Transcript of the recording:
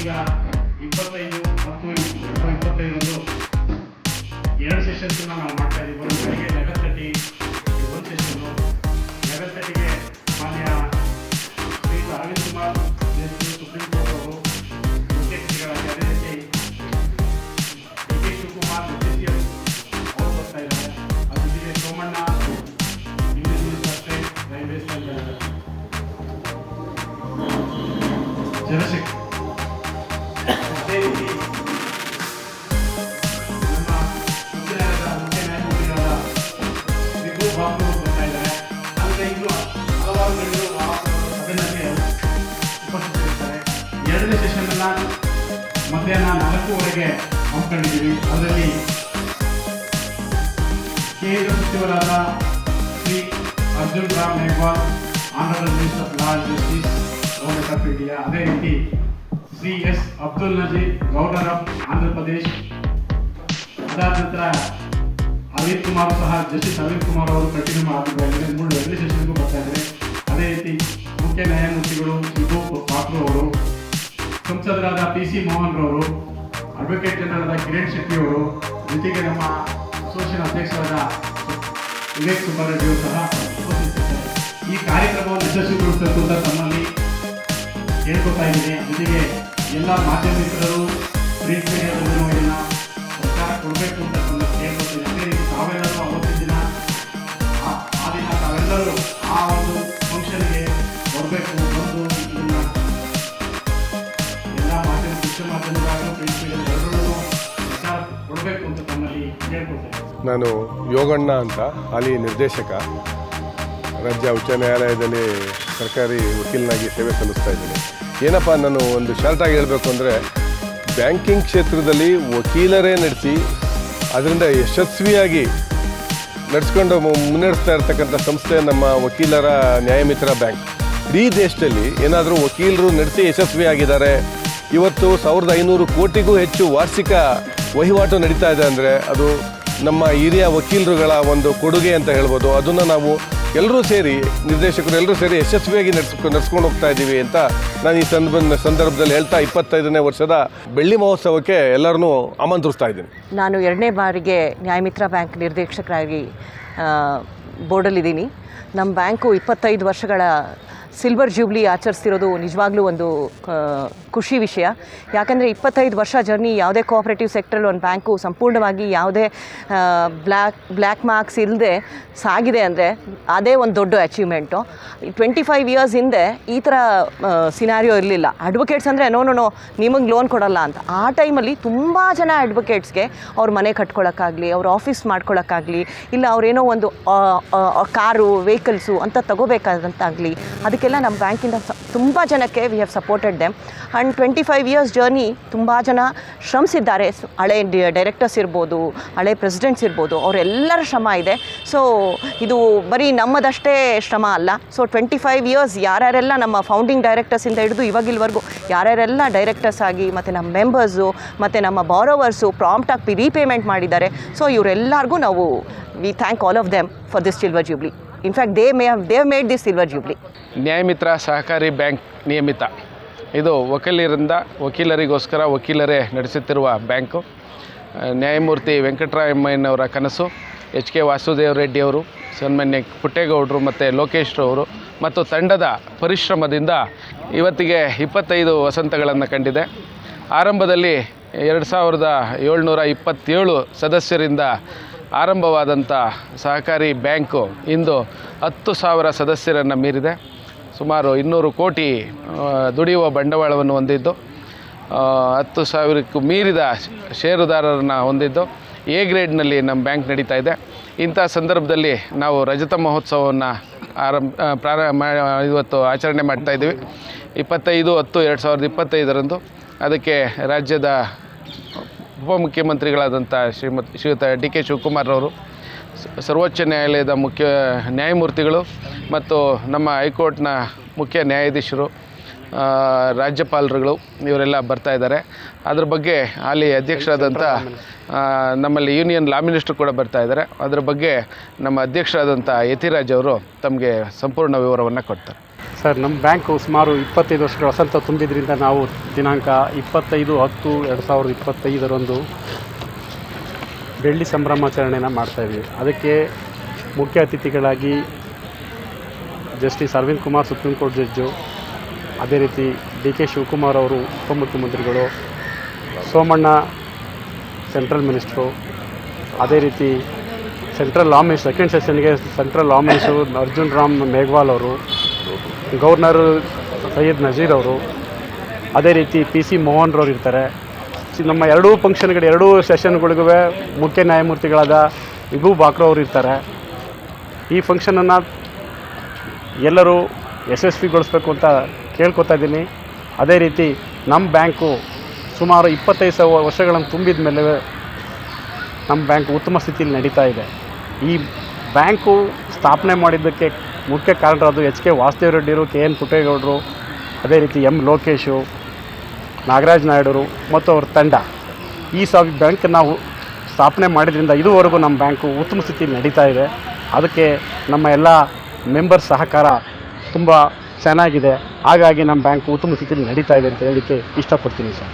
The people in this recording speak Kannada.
ಈಗ ಇಪ್ಪತ್ತೈದು ಹತ್ತು ಇಪ್ಪತ್ತೈದರಂದು ಎರಡು ಸೆಷನ್ಸ್ನ ನಾವು ಮಾಡ್ತಾ ಇದ್ದೀವಿ ಮಧ್ಯಾಹ್ನ ನಾಲ್ಕೂವರೆಗೆ ಹಮ್ಮಿಕೊಂಡಿದ್ದೀವಿ ಅದರಲ್ಲಿ ಕೇಂದ್ರ ಸಚಿವರಾದ Shri Arjun Ram Meghwal honourable minister of law justice government of India ಅದೇ ರೀತಿ Shri S Abdul Nazeer governor of Andhra Pradesh ಅದಾದ ನಂತರ ಅರವಿಂದ್ ಕುಮಾರ್ ಸಹ, ಜಸ್ಟಿಸ್ ಅರವಿಂದ್ ಕುಮಾರ್ ಅವರು ಕಂಟಿನ್ಯೂ ಮಾಡಿದ್ದಾರೆ ಮೂರು ಎರಡು ಸೆಷನ್ಗೂ ಬರ್ತಾ ಇದ್ದಾರೆ. ಅದೇ ರೀತಿ ಮುಖ್ಯ ನ್ಯಾಯಮೂರ್ತಿಗಳು ಸಿಗೋ ಪಾತ್ರ ಅವರು ಸಂಸದರಾದ ಪಿ ಸಿ ಮೋಹನ್ ರವರು ಅಡ್ವೊಕೇಟ್ ಜನರಲ್ ಕಿರಣ್ ಶೆಟ್ಟಿ ಅವರು ಜೊತೆಗೆ ನಮ್ಮ ಅಸೋಸಿಯೇಷನ್ ಅಧ್ಯಕ್ಷರಾದ ವಿವೇಕ್ ಕುಮಾರ್ ರೆಡ್ಡಿಯವರು ಸಹ ಈ ಕಾರ್ಯಕ್ರಮವನ್ನು ಯಶಸ್ವಿಗೊಳಿಸಬೇಕು ಅಂತ ತಮ್ಮಲ್ಲಿ ಕೇಳ್ಕೊತಾ ಇದ್ದೀನಿ. ಜೊತೆಗೆ ಎಲ್ಲ ಮಾಧ್ಯಮ ಮಿತ್ರರು ಪ್ರಿಂಟ್ ಸರ್ಕಾರ ಕೊಡಬೇಕು ಅಂತ ಕೇಳ್ಕೊತೀನಿ ಅದೇ ರೀತಿ ತಾವೆಲ್ಲರೂ ಅವತ್ತಿನ ದಿನ ಆ ದಿನ ತಾವೆಲ್ಲರೂ ಆ ಒಂದು ನಾನು ಯೋಗಣ್ಣ ಅಂತ, ಹಾಲಿ ನಿರ್ದೇಶಕ. ರಾಜ್ಯ ಉಚ್ಚ ನ್ಯಾಯಾಲಯದಲ್ಲಿ ಸರ್ಕಾರಿ ವಕೀಲನಾಗಿ ಸೇವೆ ಸಲ್ಲಿಸ್ತಾ ಇದ್ದೀನಿ. ಏನಪ್ಪ ನಾನು ಒಂದು ಶಾರ್ಟಾಗಿ ಹೇಳಬೇಕು ಅಂದರೆ, ಬ್ಯಾಂಕಿಂಗ್ ಕ್ಷೇತ್ರದಲ್ಲಿ ವಕೀಲರೇ ನಡೆಸಿ, ಅದರಿಂದ ಯಶಸ್ವಿಯಾಗಿ ನಡೆಸ್ಕೊಂಡು ಮುನ್ನಡೆಸ್ತಾ ಇರ್ತಕ್ಕಂಥ ಸಂಸ್ಥೆ ನಮ್ಮ ವಕೀಲರ ನ್ಯಾಯಮಿತ್ರ ಬ್ಯಾಂಕ್. ಇಡೀ ದೇಶದಲ್ಲಿ ಏನಾದರೂ ವಕೀಲರು ನಡೆಸಿ ಯಶಸ್ವಿಯಾಗಿದ್ದಾರೆ, ಇವತ್ತು ಸಾವಿರದ ಐನೂರು ಕೋಟಿಗೂ ಹೆಚ್ಚು ವಾರ್ಷಿಕ ವಹಿವಾಟು ನಡೀತಾ ಇದೆ ಅಂದರೆ ಅದು ನಮ್ಮ ಹಿರಿಯ ವಕೀಲರುಗಳ ಒಂದು ಕೊಡುಗೆ ಅಂತ ಹೇಳ್ಬೋದು. ಅದನ್ನು ನಾವು ಎಲ್ಲರೂ ಸೇರಿ, ನಿರ್ದೇಶಕರು ಎಲ್ಲರೂ ಸೇರಿ ಯಶಸ್ವಿಯಾಗಿ ನಡೆಸ್ ನಡೆಸ್ಕೊಂಡು ಹೋಗ್ತಾ ಇದ್ದೀವಿ ಅಂತ ನಾನು ಈ ಸಂದರ್ಭ, ಸಂದರ್ಭದಲ್ಲಿ ಹೇಳ್ತಾ ಇಪ್ಪತ್ತೈದನೇ ವರ್ಷದ ಬೆಳ್ಳಿ ಮಹೋತ್ಸವಕ್ಕೆ ಎಲ್ಲರನ್ನೂ ಆಮಂತ್ರಿಸ್ತಾ ಇದ್ದೀನಿ. ನಾನು ಎರಡನೇ ಬಾರಿಗೆ ನ್ಯಾಯಮಿತ್ರ ಬ್ಯಾಂಕ್ ನಿರ್ದೇಶಕರಾಗಿ ಬೋರ್ಡಲ್ಲಿದ್ದೀನಿ. ನಮ್ಮ ಬ್ಯಾಂಕು ಇಪ್ಪತ್ತೈದು ವರ್ಷಗಳ ಸಿಲ್ವರ್ ಜೂಬ್ಲಿ ಆಚರಿಸ್ತಿರೋದು ನಿಜವಾಗ್ಲೂ ಒಂದು ಖುಷಿ ವಿಷಯ. ಯಾಕಂದರೆ ಇಪ್ಪತ್ತೈದು ವರ್ಷ ಜರ್ನಿ ಯಾವುದೇ ಕೋಆಪ್ರೇಟಿವ್ ಸೆಕ್ಟ್ರಲ್ಲಿ ಒಂದು ಬ್ಯಾಂಕು ಸಂಪೂರ್ಣವಾಗಿ ಯಾವುದೇ ಬ್ಲ್ಯಾಕ್ ಬ್ಲ್ಯಾಕ್ ಮಾರ್ಕ್ಸ್ ಇಲ್ಲದೆ ಸಾಗಿದೆ ಅಂದರೆ ಅದೇ ಒಂದು ದೊಡ್ಡ ಅಚೀವ್ಮೆಂಟು ಟ್ವೆಂಟಿ ಫೈವ್ ಇಯರ್ಸ್ ಹಿಂದೆ ಈ ಥರ ಸಿನಾರಿಯೋ ಇರಲಿಲ್ಲ. ಅಡ್ವೊಕೇಟ್ಸ್ ಅಂದರೆ ನೋ ನೋ ನಿಮಗೆ ಲೋನ್ ಕೊಡಲ್ಲ ಅಂತ. ಆ ಟೈಮಲ್ಲಿ ತುಂಬ ಜನ ಅಡ್ವೊಕೇಟ್ಸ್ಗೆ ಅವ್ರ ಮನೆ ಕಟ್ಕೊಳ್ಳೋಕ್ಕಾಗಲಿ ಅವ್ರ ಆಫೀಸ್ ಮಾಡ್ಕೊಳ್ಳೋಕ್ಕಾಗಲಿ ಇಲ್ಲ ಅವರೇನೋ ಒಂದು ಕಾರು ವೆಹಿಕಲ್ಸು ಅಂತ ತಗೋಬೇಕಾದಂತಾಗಲಿ ಅದಕ್ಕೆಲ್ಲ ನಮ್ಮ ಬ್ಯಾಂಕಿಂದ ತುಂಬ ಜನಕ್ಕೆ we have supported them and twenty five years journey ತುಂಬ ಜನ ಶ್ರಮಿಸಿದ್ದಾರೆ. ಹಳೆ ಡೈರೆಕ್ಟರ್ಸ್ ಇರ್ಬೋದು, ಹಳೆ ಪ್ರೆಸಿಡೆಂಟ್ಸ್ ಇರ್ಬೋದು, ಅವರೆಲ್ಲರ ಶ್ರಮ ಇದೆ. ಸೊ ಇದು ಬರೀ ನಮ್ಮದಷ್ಟೇ ಶ್ರಮ ಅಲ್ಲ. ಸೊ ಟ್ವೆಂಟಿ ಫೈವ್ ಇಯರ್ಸ್ ಯಾರ್ಯಾರೆಲ್ಲ ನಮ್ಮ ಫೌಂಡಿಂಗ್ ಡೈರೆಕ್ಟರ್ಸಿಂದ ಹಿಡಿದು ಇವಾಗಿಲ್ವರೆಗೂ ಯಾರ್ಯಾರೆಲ್ಲ ಡೈರೆಕ್ಟರ್ಸ್ ಆಗಿ, ಮತ್ತು ನಮ್ಮ ಮೆಂಬರ್ಸು ಮತ್ತು ನಮ್ಮ ಬಾರೋವರ್ಸು ಪ್ರಾಂಪ್ಟಾಗಿ ರೀಪೇಮೆಂಟ್ ಮಾಡಿದ್ದಾರೆ. ಸೊ ಇವರೆಲ್ಲರಿಗೂ ನಾವು we thank all of them for this silver jubilee in fact they may have they've made this silver jubilee Nyayamitra Sahakari bank Niyamita. ಇದು ವಕೀಲರಿಂದ ವಕೀಲರಿಗೋಸ್ಕರ ವಕೀಲರೇ ನಡೆಸುತ್ತಿರುವ ಬ್ಯಾಂಕು. ನ್ಯಾಯಮೂರ್ತಿ ವೆಂಕಟರಾಮಯ್ಯನವರ ಕನಸು, ಎಚ್ ಕೆ ವಾಸುದೇವ ರೆಡ್ಡಿ ಅವರು, ಸನ್ಮಾನ್ಯ ಪುಟ್ಟೇಗೌಡರು ಮತ್ತು ಲೋಕೇಶ್ ಅವರು ಮತ್ತು ತಂಡದ ಪರಿಶ್ರಮದಿಂದ ಇವತ್ತಿಗೆ ಇಪ್ಪತ್ತೈದು ವಸಂತಗಳನ್ನು ಕಂಡಿದೆ. ಆರಂಭದಲ್ಲಿ ಎರಡು ಸಾವಿರದ ಏಳ್ನೂರ ಇಪ್ಪತ್ತೇಳು ಸದಸ್ಯರಿಂದ ಆರಂಭವಾದಂಥ ಸಹಕಾರಿ ಬ್ಯಾಂಕು ಇಂದು ಹತ್ತು ಸಾವಿರ ಸದಸ್ಯರನ್ನು ಮೀರಿದೆ. ಸುಮಾರು ಇನ್ನೂರು ಕೋಟಿ ದುಡಿಯುವ ಬಂಡವಾಳವನ್ನು ಹೊಂದಿದ್ದು ಹತ್ತು ಸಾವಿರಕ್ಕೂ ಮೀರಿದ ಷೇರುದಾರರನ್ನು ಹೊಂದಿದ್ದು, ಎ ಗ್ರೇಡ್ನಲ್ಲಿ ನಮ್ಮ ಬ್ಯಾಂಕ್ ನಡೀತಾ ಇದೆ. ಇಂಥ ಸಂದರ್ಭದಲ್ಲಿ ನಾವು ರಜತ ಮಹೋತ್ಸವವನ್ನು ಆರಂಭ ಪ್ರಾರಂಭ ಇವತ್ತು ಆಚರಣೆ ಮಾಡ್ತಾ ಇದ್ದೀವಿ. ಇಪ್ಪತ್ತೈದು ಹತ್ತು ಎರಡು ಸಾವಿರದ ಇಪ್ಪತ್ತೈದರಂದು ಅದಕ್ಕೆ ರಾಜ್ಯದ ಉಪಮುಖ್ಯಮಂತ್ರಿಗಳಾದಂಥ ಶ್ರೀಮತಿ ಶ್ರೀಯುತ ಡಿ ಕೆ ಶಿವಕುಮಾರ್ರವರು ಸರ್ವೋಚ್ಚ ನ್ಯಾಯಾಲಯದ ಮುಖ್ಯ ನ್ಯಾಯಮೂರ್ತಿಗಳು ಮತ್ತು ನಮ್ಮ ಹೈಕೋರ್ಟ್ನ ಮುಖ್ಯ ನ್ಯಾಯಾಧೀಶರು ರಾಜ್ಯಪಾಲರುಗಳು ಇವರೆಲ್ಲ ಬರ್ತಾ ಇದ್ದಾರೆ. ಅದ್ರ ಬಗ್ಗೆ ಅಲ್ಲಿ ಅಧ್ಯಕ್ಷರಾದಂಥ ನಮ್ಮಲ್ಲಿ ಯೂನಿಯನ್ ಲಾ ಮಿನಿಸ್ಟ್ರು ಕೂಡ ಬರ್ತಾ ಇದ್ದಾರೆ. ಅದ್ರ ಬಗ್ಗೆ ನಮ್ಮ ಅಧ್ಯಕ್ಷರಾದಂಥ ಯತಿರಾಜ್ ಅವರು ತಮಗೆ ಸಂಪೂರ್ಣ ವಿವರವನ್ನು ಕೊಡ್ತಾರೆ. ಸರ್, ನಮ್ಮ ಬ್ಯಾಂಕು ಸುಮಾರು ಇಪ್ಪತ್ತೈದು ವರ್ಷಗಳ ವಸಂತ ತುಂಬಿದ್ರಿಂದ ನಾವು ದಿನಾಂಕ ಇಪ್ಪತ್ತೈದು ಹತ್ತು ಎರಡು ಸಾವಿರದ ಇಪ್ಪತ್ತೈದರಂದು ಬೆಳ್ಳಿ ಸಂಭ್ರಮಾಚರಣೆಯನ್ನು ಮಾಡ್ತಾಯಿದ್ವಿ ಅದಕ್ಕೆ ಮುಖ್ಯ ಅತಿಥಿಗಳಾಗಿ justice Arvind Kumar, supreme court judge, ಅದೇ ರೀತಿ ಡಿ ಕೆ ಶಿವಕುಮಾರ್ ಅವರು ಉಪಮುಖ್ಯಮಂತ್ರಿಗಳು, ಸೋಮಣ್ಣ ಸೆಂಟ್ರಲ್ ಮಿನಿಸ್ಟ್ರು, ಅದೇ ರೀತಿ central law minister second ಸೆಷನ್ಗೆ central law minister Arjun Ram Meghwal ಅವರು ಗವರ್ನರ್ ಸೈಯದ್ ನಜೀರ್ ಅವರು, ಅದೇ ರೀತಿ ಪಿ ಸಿ ಮೋಹನ್ರವ್ರು ಇರ್ತಾರೆ. ನಮ್ಮ ಎರಡೂ ಫಂಕ್ಷನ್ಗಳು ಎರಡೂ ಸೆಷನ್ಗಳಿಗೂ ಮುಖ್ಯ ನ್ಯಾಯಮೂರ್ತಿಗಳಾದ ವಿಭು ಬಾಕ್ರೋ ಅವರು ಇರ್ತಾರೆ. ಈ ಫಂಕ್ಷನನ್ನು ಎಲ್ಲರೂ ಯಶಸ್ವಿಗೊಳಿಸ್ಬೇಕು ಅಂತ ಕೇಳ್ಕೊತಾ ಇದ್ದೀನಿ. ಅದೇ ರೀತಿ ನಮ್ಮ ಬ್ಯಾಂಕು ಸುಮಾರು ಇಪ್ಪತ್ತೈದು ಸಾವಿರ ವರ್ಷಗಳನ್ನು ತುಂಬಿದ ಮೇಲೆ ನಮ್ಮ ಬ್ಯಾಂಕ್ ಉತ್ತಮ ಸ್ಥಿತಿಯಲ್ಲಿ ನಡೀತಾ ಇದೆ. ಈ ಬ್ಯಾಂಕು ಸ್ಥಾಪನೆ ಮಾಡಿದ್ದಕ್ಕೆ ಮುಖ್ಯ ಕಾರಣರಾದ ಎಚ್ ಕೆ ವಾಸುದೇವ ರೆಡ್ಡಿರು ಕೆ ಎನ್ ಪುಟ್ಟೇಗೌಡರು, ಅದೇ ರೀತಿ ಎಂ ಲೋಕೇಶು, ನಾಗರಾಜ್ ನಾಯ್ಡರು ಮತ್ತು ಅವ್ರ ತಂಡ. ಈ ಸಾವಿ ಬ್ಯಾಂಕ್ ನಾವು ಸ್ಥಾಪನೆ ಮಾಡಿದ್ರಿಂದ ಇದುವರೆಗೂ ನಮ್ಮ ಬ್ಯಾಂಕು ಉತ್ತಮ ಸ್ಥಿತಿ ನಡೀತಾ ಇದೆ. ಅದಕ್ಕೆ ನಮ್ಮ ಎಲ್ಲ ಮೆಂಬರ್ ಸಹಕಾರ ತುಂಬ ಚೆನ್ನಾಗಿದೆ. ಹಾಗಾಗಿ ನಮ್ಮ ಬ್ಯಾಂಕು ಉತ್ತಮ ಸ್ಥಿತಿಯಲ್ಲಿ ನಡೀತಾ ಇದೆ ಅಂತ ಹೇಳಲಿಕ್ಕೆ ಇಷ್ಟಪಡ್ತೀನಿ ಸರ್.